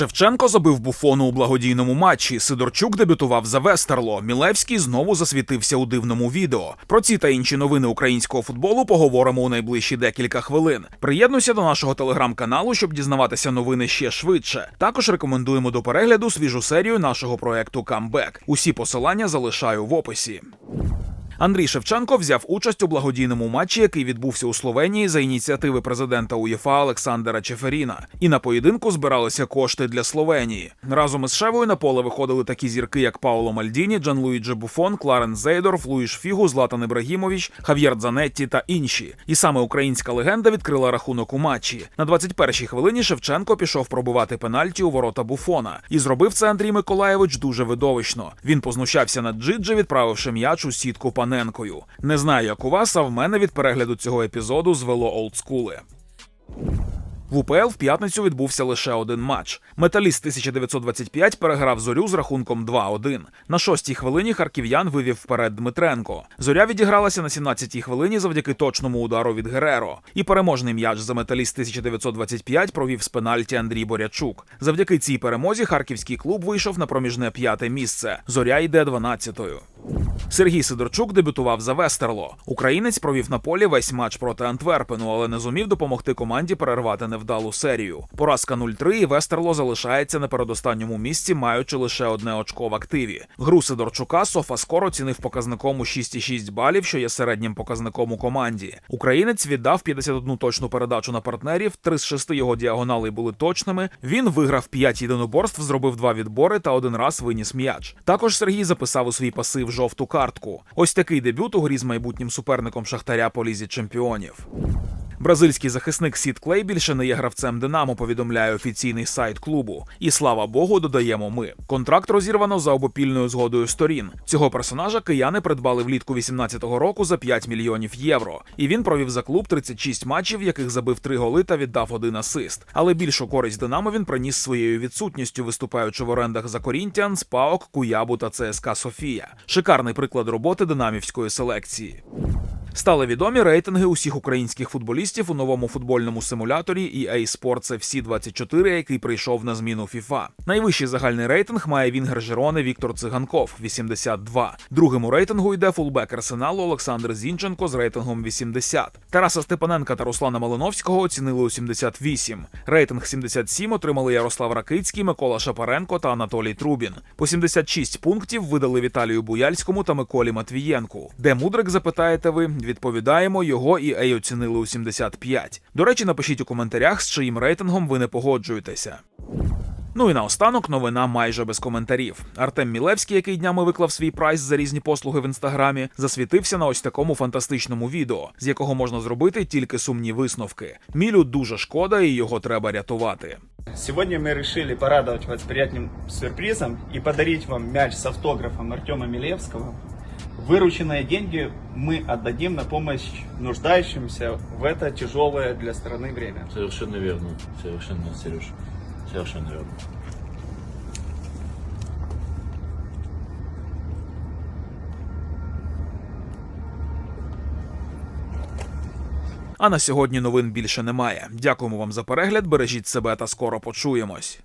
Шевченко забив буфону у благодійному матчі. Сидорчук дебютував за Вестерло. Мілевський знову засвітився у дивному відео. Про ці та інші новини українського футболу поговоримо у найближчі декілька хвилин. Приєднуйся до нашого телеграм-каналу, щоб дізнаватися новини ще швидше. Також рекомендуємо до перегляду свіжу серію нашого проекту Камбек. Усі посилання залишаю в описі. Андрій Шевченко взяв участь у благодійному матчі, який відбувся у Словенії за ініціативи президента УЄФА Олександра Чеферіна. І на поєдинку збиралися кошти для Словенії. Разом із Шевою на поле виходили такі зірки, як Пауло Мальдіні, Джан Луїджі Буфон, Кларен Зейдорф, Луїш Фігу, Златан Ібрагімович, Хав'єр Дзанетті та інші. І саме українська легенда відкрила рахунок у матчі. На 21-й хвилині Шевченко пішов пробивати пенальті у ворота Буфона. І зробив це Андрій Миколаєвич дуже видовищно. Він познущався над Джиджи, відправивши м'яч у сітку Паненкою. Не знаю, як у вас, а в мене від перегляду цього епізоду звело олдскули. В УПЛ в п'ятницю відбувся лише один матч. Металіст 1925 переграв зорю з рахунком 2-1. На шостій хвилині харків'ян вивів вперед Дмитренко. Зоря відігралася на 17-й хвилині завдяки точному удару від Гереро. І переможний м'яч за металіст 1925 провів з пенальті Андрій Борячук. Завдяки цій перемозі харківський клуб вийшов на проміжне п'яте місце. Зоря йде 12-ю. Сергій Сидорчук дебютував за Вестерло. Українець провів на полі весь матч проти Антверпену, але не зумів допомогти команді перервати невдалу серію. Поразка 0-3 і Вестерло залишається на передостанньому місці, маючи лише одне очко в активі. Гру Сидорчука Софаскор оцінив показником у 6,6 балів, що є середнім показником у команді. Українець віддав 51 точну передачу на партнерів, три з шести його діагоналей були точними. Він виграв 5 єдиноборств, зробив два відбори та один раз виніс м'яч. Також Сергій записав у свій пасив жовту картку. Ось такий дебют у грі з майбутнім суперником Шахтаря по лізі чемпіонів. Бразильський захисник Сід Клей більше не є гравцем Динамо, повідомляє офіційний сайт клубу. І слава Богу, додаємо ми. Контракт розірвано за обопільною згодою сторін. Цього персонажа кияни придбали влітку 18-го року за 5 мільйонів євро. І він провів за клуб 36 матчів, в яких забив 3 голи та віддав один асист. Але більшу користь Динамо він приніс своєю відсутністю, виступаючи в орендах за Корінтіан, Спаок, Куябу та ЦСКА Софія. Шикарний приклад роботи динамівської селекції. Стали відомі рейтинги усіх українських футболістів у новому футбольному симуляторі EA Sports FC 24, який прийшов на зміну FIFA. Найвищий загальний рейтинг має Вінгер Жерони Віктор Циганков 82. Другим у рейтингу йде фулбек Арсеналу Олександр Зінченко з рейтингом 80. Тараса Степаненка та Руслана Малиновського оцінили у 78. Рейтинг 77 отримали Ярослав Ракицький, Микола Шапаренко та Анатолій Трубін. По 76 пунктів видали Віталію Буяльському та Миколі Матвієнку. Де Мудрик, запитаєте ви? Відповідаємо, його і EA оцінили у 75. До речі, напишіть у коментарях, з чиїм рейтингом ви не погоджуєтеся. Ну і наостанок новина майже без коментарів. Артем Мілевський, який днями виклав свій прайс за різні послуги в інстаграмі, засвітився на ось такому фантастичному відео, з якого можна зробити тільки сумні висновки. Мілю дуже шкода, і його треба рятувати. Сегодня мы решили порадовать вас приятным сюрпризом и подарить вам мяч с автографом Артема Милевского. Вырученные деньги мы отдадим на помощь нуждающимся в это тяжелое для страны время. Совершенно верно. Совершенно, Сереж. Совершенно верно. А на сьогодні новин більше немає. Дякуємо вам за перегляд. Бережіть себе та скоро почуємось.